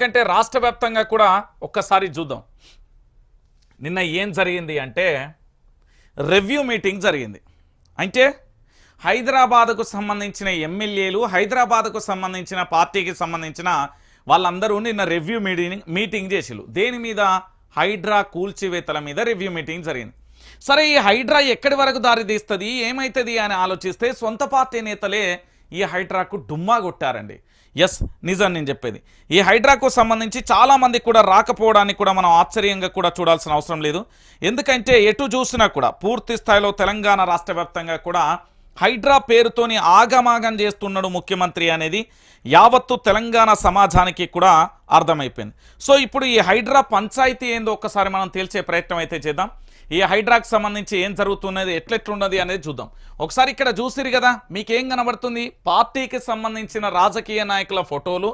ఎందుకంటే రాష్ట్ర వ్యాప్తంగా కూడా ఒక్కసారి చూద్దాం. నిన్న ఏం జరిగింది అంటే రివ్యూ మీటింగ్ జరిగింది. అంటే హైదరాబాద్కు సంబంధించిన ఎమ్మెల్యేలు హైదరాబాద్కు సంబంధించిన పార్టీకి సంబంధించిన వాళ్ళందరూ నిన్న రివ్యూ మీటింగ్ మీటింగ్ చేసిరు దేని మీద? హైడ్రా కూల్చివేతల మీద రివ్యూ మీటింగ్ జరిగింది. సరే ఈ హైడ్రా ఎక్కడి వరకు దారి తీస్తుంది? ఏమవుతుంది అని ఆలోచిస్తే సొంత పార్టీ నేతలే ఈ హైడ్రాకు డుమ్మా కొట్టారండి. ఎస్ నిజం నేను చెప్పేది. ఈ హైడ్రాకు సంబంధించి చాలామంది కూడా రాకపోవడానికి కూడా మనం ఆశ్చర్యంగా కూడా చూడాల్సిన అవసరం లేదు. ఎందుకంటే ఎటు చూసినా కూడా పూర్తి స్థాయిలో తెలంగాణ రాష్ట్ర కూడా హైడ్రా పేరుతోని ఆగమాగం చేస్తున్నాడు ముఖ్యమంత్రి అనేది యావత్తు తెలంగాణ సమాజానికి కూడా అర్థమైపోయింది. సో ఇప్పుడు ఈ హైడ్రా పంచాయతీ ఏందో ఒక్కసారి మనం తేల్చే ప్రయత్నం అయితే చేద్దాం. ఈ హైడ్రాకి సంబంధించి ఏం జరుగుతున్నది ఎట్లెట్లున్నది అనేది చూద్దాం. ఒకసారి ఇక్కడ చూసిరు కదా మీకేం కనబడుతుంది? పార్టీకి సంబంధించిన రాజకీయ నాయకుల ఫోటోలు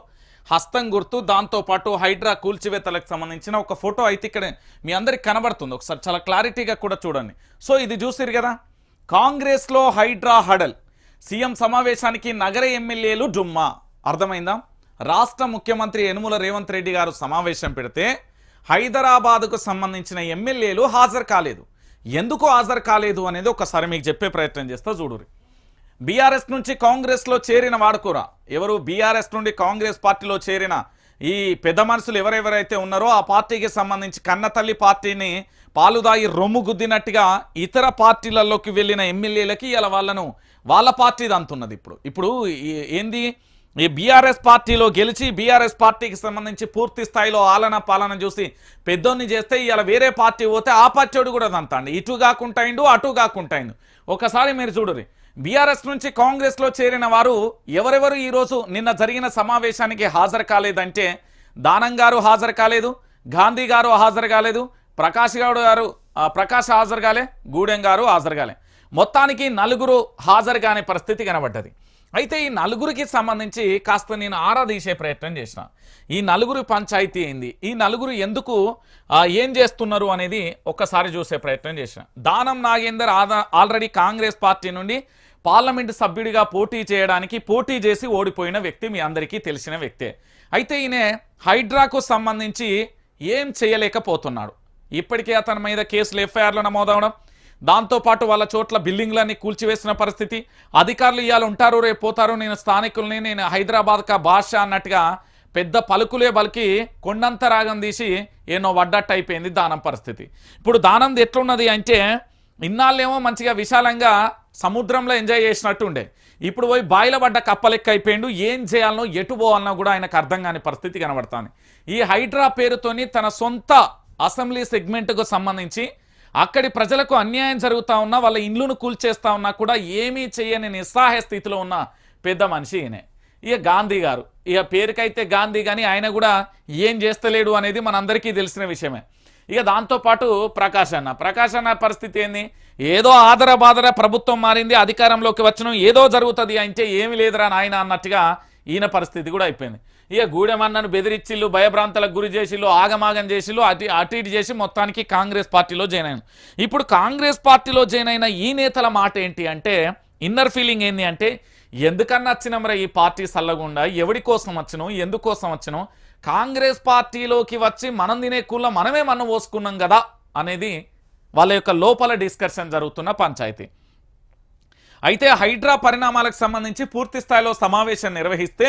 హస్తం గుర్తు దాంతోపాటు హైడ్రా కూల్చివేతలకు సంబంధించిన ఒక ఫోటో అయితే ఇక్కడ మీ అందరికి కనబడుతుంది. ఒకసారి చాలా క్లారిటీగా కూడా చూడండి. సో ఇది చూసిరు కదా కాంగ్రెస్లో హైడ్రా హడల్ సీఎం సమావేశానికి నగర ఎమ్మెల్యేలు డుమ్మా. అర్థమైందా? రాష్ట్ర ముఖ్యమంత్రి యనుమల రేవంత్ రెడ్డి గారు సమావేశం పెడితే హైదరాబాద్కు సంబంధించిన ఎమ్మెల్యేలు హాజరు కాలేదు. ఎందుకు హాజరు కాలేదు అనేది ఒకసారి మీకు చెప్పే ప్రయత్నం చేస్తా చూడురి బీఆర్ఎస్ నుంచి కాంగ్రెస్లో చేరిన వాడుకోరా? ఎవరు బీఆర్ఎస్ నుండి కాంగ్రెస్ పార్టీలో చేరిన ఈ పెద్ద మనుషులు ఎవరెవరైతే ఉన్నారో ఆ పార్టీకి సంబంధించి కన్నతల్లి పార్టీని పాలుదాయి రొమ్ము గుద్దినట్టుగా ఇతర పార్టీలలోకి వెళ్ళిన ఎమ్మెల్యేలకి ఇలా వాళ్ళను వాళ్ళ పార్టీది అంటున్నది ఇప్పుడు. ఇప్పుడు ఏంది? ఈ బీఆర్ఎస్ పార్టీలో గెలిచి బీఆర్ఎస్ పార్టీకి సంబంధించి పూర్తి స్థాయిలో ఆలన పాలన చూసి పెద్దోన్ని చేస్తే ఇలా వేరే పార్టీ పోతే ఆ పార్టీ కూడా దంతండి. ఇటు కాకుంటాయిండు అటు కాకుంటాయిండు ఒకసారి మీరు చూడరు బీఆర్ఎస్ నుంచి కాంగ్రెస్లో చేరిన వారు ఎవరెవరు ఈరోజు నిన్న జరిగిన సమావేశానికి హాజరు కాలేదంటే దానం గారు హాజరు కాలేదు గాంధీ గారు హాజరు కాలేదు ప్రకాష్ గౌడ్ గారు ప్రకాష్ హాజరు కాలే గూడెం గారు హాజరు కాలే. మొత్తానికి నలుగురు హాజరు కాని పరిస్థితి కనబడ్డది. అయితే ఈ నలుగురికి సంబంధించి కాస్త నేను ఆరా తీసే ప్రయత్నం చేసిన. ఈ నలుగురు పంచాయతీ ఏంది ఈ నలుగురు ఎందుకు ఏం చేస్తున్నారు అనేది ఒక్కసారి చూసే ప్రయత్నం చేసిన. దానం నాగేందర్ ఆదా- ఆల్రెడీ కాంగ్రెస్ పార్టీ నుండి పార్లమెంటు సభ్యుడిగా పోటీ చేయడానికి పోటీ చేసి ఓడిపోయిన వ్యక్తి మీ అందరికీ తెలిసిన వ్యక్తే. అయితే ఈయన హైడ్రాకు సంబంధించి ఏం చేయలేకపోతున్నాడు. ఇప్పటికే అతని మీద కేసులు ఎఫ్ఐఆర్లు నమోదవడం దాంతోపాటు వాళ్ళ చోట్ల బిల్డింగ్లన్నీ కూల్చివేసిన పరిస్థితి. అధికారులు ఇవాళ ఉంటారు రేపు పోతారు. నేను స్థానికుల్ని నేను హైదరాబాద్ కా భాష అన్నట్టుగా పెద్ద పలుకులే బలికి కొండంత రాగం తీసి ఏనో వడ్డట్టు అయిపోయింది దానం పరిస్థితి. ఇప్పుడు దానంది ఎట్లున్నది అంటే ఇన్నాళ్ళేమో మంచిగా విశాలంగా సముద్రంలో ఎంజాయ్ చేసినట్టు ఉండే. ఇప్పుడు పోయి బాయిల పడ్డ కప్పలెక్క అయిపోయిండు. ఏం చేయాలనో ఎటు పోవాలనో కూడా ఆయనకు అర్థం కాని పరిస్థితి కనబడుతుంది. ఈ హైడ్రా పేరుతోని తన సొంత అసెంబ్లీ సెగ్మెంట్కు సంబంధించి అక్కడి ప్రజలకు అన్యాయం జరుగుతూ ఉన్నా వాళ్ళ ఇండ్లను కూల్చేస్తా ఉన్నా కూడా ఏమీ చేయని నిస్సహాయ స్థితిలో ఉన్న పెద్ద మనిషి ఈయనే. ఇక గాంధీ గారు. ఇక పేరుకైతే గాంధీ కానీ ఆయన కూడా ఏం చేస్తలేడు అనేది మనందరికీ తెలిసిన విషయమే. ఇక దాంతోపాటు ప్రకాష్ అన్న. ప్రకాష్ అన్న పరిస్థితి ఏంది? ఏదో ఆదర బాదర ప్రభుత్వం మారింది అధికారంలోకి వచ్చిన ఏదో జరుగుతుంది అంటే ఏమి లేదురా నాయన అన్నట్టుగా ఈయన పరిస్థితి కూడా అయిపోయింది. ఇక గూడెమన్నను బెదిరిచ్చిళ్ళు భయభ్రాంతలకు గురి చేసిళ్ళు ఆగమాగం చేసిళ్ళు అటు అటు ఇటు చేసి మొత్తానికి కాంగ్రెస్ పార్టీలో జాయిన్ అయ్యాను ఇప్పుడు కాంగ్రెస్ పార్టీలో జాయిన్ అయిన ఈ నేతల మాట ఏంటి అంటే ఇన్నర్ ఫీలింగ్ ఏంటి అంటే ఎందుకన్నా వచ్చినమరా ఈ పార్టీ సల్లగుండా? ఎవడి కోసం వచ్చినాం ఎందుకోసం వచ్చినాం కాంగ్రెస్ పార్టీలోకి వచ్చి మనం తినే కూల మనమే మనం పోసుకున్నాం కదా అనేది వాళ్ళ యొక్క లోపల డిస్కషన్ జరుగుతున్న పంచాయతీ. అయితే హైడ్రా పరిణామాలకు సంబంధించి పూర్తి స్థాయిలో సమావేశం నిర్వహిస్తే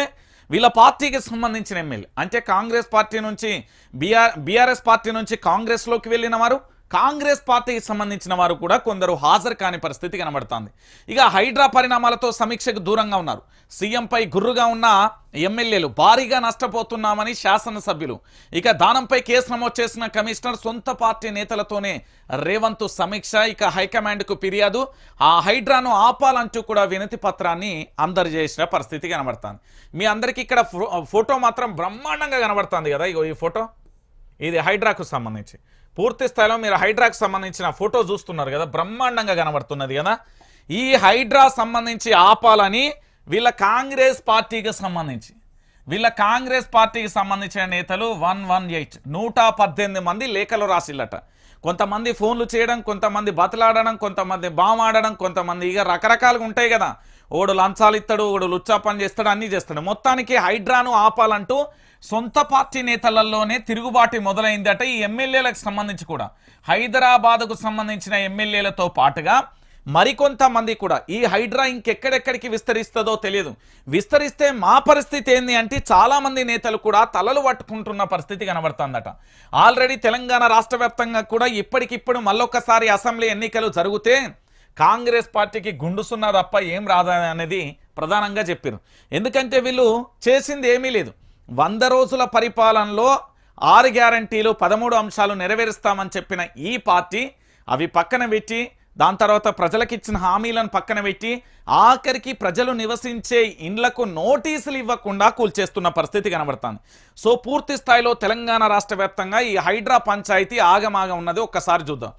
వీళ్ళ పార్టీకి సంబంధించిన ఎమ్మెల్యే. అంటే కాంగ్రెస్ పార్టీ నుంచి బీఆర్ బీఆర్ఎస్ పార్టీ నుంచి కాంగ్రెస్లోకి వెళ్ళిన వారు కాంగ్రెస్ పార్టీకి సంబంధించిన వారు కూడా కొందరు హాజరు కాని పరిస్థితి కనబడుతోంది. ఇక హైడ్రా పరిణామాలతో సమీక్షకు దూరంగా ఉన్నారు. సీఎంపై గుర్రుగా ఉన్న ఎమ్మెల్యేలు భారీగా నష్టపోతున్నామని శాసనసభ్యులు. ఇక దానంపై కేసు నమోదు చేసిన కమిషనర్ సొంత పార్టీ నేతలతోనే రేవంత్ సమీక్ష ఇక హైకమాండ్కు ఫిర్యాదు. ఆ హైడ్రాను ఆపాలంటూ కూడా వినతి పత్రాన్ని అందరిచేసిన పరిస్థితి కనబడుతుంది. మీ అందరికీ ఇక్కడ ఫోటో మాత్రం బ్రహ్మాండంగా కనబడుతుంది కదా ఇగో ఈ ఫోటో. ఇది హైడ్రాకు సంబంధించి. పూర్తి స్థాయిలో మీరు హైడ్రాకు సంబంధించిన ఫోటో చూస్తున్నారు కదా బ్రహ్మాండంగా కనబడుతున్నది కదా. ఈ హైడ్రా సంబంధించి ఆపాలని వీళ్ళ కాంగ్రెస్ పార్టీకి సంబంధించి వీళ్ళ కాంగ్రెస్ పార్టీకి సంబంధించిన నేతలు వన్ వన్ ఎయిట్ నూట పద్దెనిమిది మంది లేఖలు రాసిల్లట కొంతమంది ఫోన్లు చేయడం కొంతమంది బతలాడడం కొంతమంది బామాడడం కొంతమంది ఇక రకరకాలుగా ఉంటాయి కదా. ఓడు లంచాలు ఇస్తాడు ఓడు లుచ్చా పని చేస్తాడు అన్నీ చేస్తాడు. మొత్తానికి హైడ్రాను ఆపాలంటూ సొంత పార్టీ నేతలలోనే తిరుగుబాటు మొదలైందట ఈ ఎమ్మెల్యేలకు సంబంధించి కూడా. హైదరాబాద్కు సంబంధించిన ఎమ్మెల్యేలతో పాటుగా మరికొంతమంది కూడా. ఈ హైడ్రా ఇంకెక్కడెక్కడికి విస్తరిస్తుందో తెలియదు. విస్తరిస్తే మా పరిస్థితి ఏంది అంటే చాలామంది నేతలు కూడా తలలు పట్టుకుంటున్న పరిస్థితి కనబడుతుందట. ఆల్రెడీ తెలంగాణ రాష్ట్ర వ్యాప్తంగా కూడా ఇప్పటికిప్పుడు మళ్ళొక్కసారి అసెంబ్లీ ఎన్నికలు జరిగితే కాంగ్రెస్ పార్టీకి గుండుసున్నా తప్ప ఏం రాదని అనేది ప్రధానంగా చెప్పారు ఎందుకంటే వీళ్ళు చేసింది ఏమీ లేదు. వంద రోజుల పరిపాలనలో ఆరు గ్యారంటీలు పదమూడు అంశాలు నెరవేరుస్తామని చెప్పిన ఈ పార్టీ అవి పక్కన పెట్టి దాని తర్వాత ప్రజలకు ఇచ్చిన హామీలను పక్కన పెట్టి ఆఖరికి ప్రజలు నివసించే ఇండ్లకు నోటీసులు ఇవ్వకుండా కూల్చేస్తున్న పరిస్థితి కనబడుతుంది. సో పూర్తి స్థాయిలో తెలంగాణ రాష్ట్ర వ్యాప్తంగా ఈ హైడ్రా పంచాయతీ ఆగమాగం ఉన్నది. ఒక్కసారి చూద్దాం.